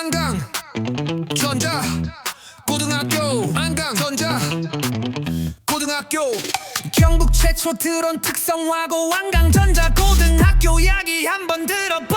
안강 전자 고등학교 안강 전자 고등학교. 경북 최초 드론 특성화고 안강 전자 고등학교 이야기 한번 들어봐.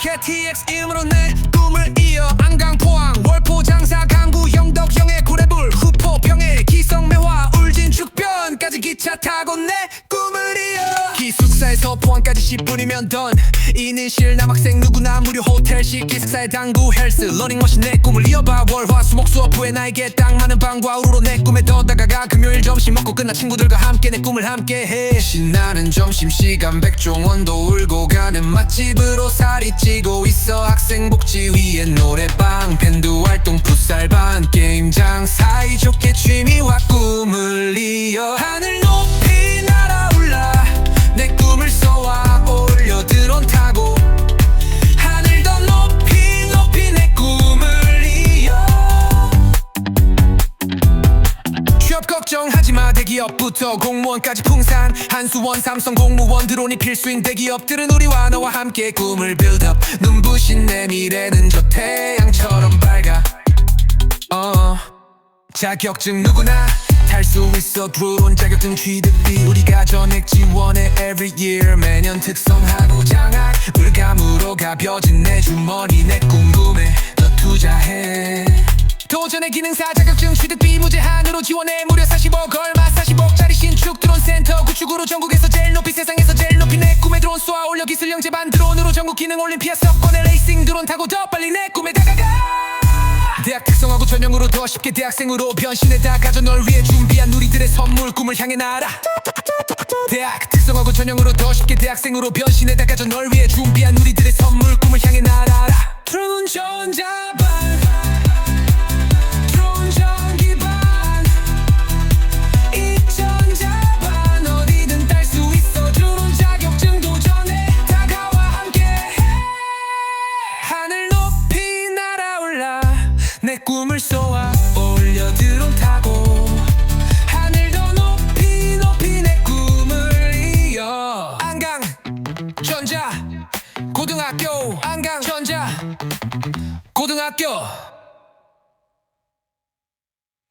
KTX 이름으로 내 꿈을 이어 안강 포항 월포 장사 강구 영덕 영해 고래불 후포 병해 기성 매화 울진 죽변까지 기차 타고 내 꿈을 이어. 기숙사에서 포항까지 10분이면 던 이는 실 남학생 누구나 무료 호텔 식 기숙사에 당구 헬스 러닝머신 내 꿈을 이어봐. 월화 수목 수업 후에 나에게 딱 맞는 방과 후로 내 꿈에 더 다가가 금요일 점심 먹고 끝나 친구들과 함께 내 꿈을 함께해. 신나는 점심시간 백종원도 울고 가는 맛집으로 살이 찌고 있어. 학생복지 위에 노래방 걱정하지 마. 대기업부터 공무원까지 풍산. 한수원 삼성 공무원 드론이 필수인 대기업들은 우리와 너와 함께 꿈을 build-up 눈부신 내 미래는 저 태양처럼 밝아. 어. 자격증 누구나 탈 수 있어. 드론 자격증 취득비 우리가 전액 지원해 every year. 매년 특성하고 장학 물감으로 가벼진 내 주머니. 내 궁금해. 더 투자해. 도 전의 기능사 자격증 취득 비 무제 한으로 지원해 무려 40억 얼마 40억짜리 신축 드론 센터. 구축으로 전국에서 제일 높이 세상에서 제일 높이 내 꿈에 드론 쏘아 올려 기술 영재반 드론으로 전국 기능 올림피아 석권의 레이싱 드론 타고 더 빨리 내 꿈에 다가가. 대학 특성하고 전형으로 더 쉽게 대학생으로 변신해 다가져 널 위해 준비한 우리들의 선물 꿈을 향해 날아 대학 특성하고 전형으로 더 쉽게 대학생으로 변신해 다가져 널 위해 준비한 우리들의 선물 꿈을 향해 날아라. 드론 전자반 꿈을 쏘아 올려 드론 타고 하늘 더 높이 높이 내 꿈을 이어. 안강 전자 고등학교. 안강 전자 고등학교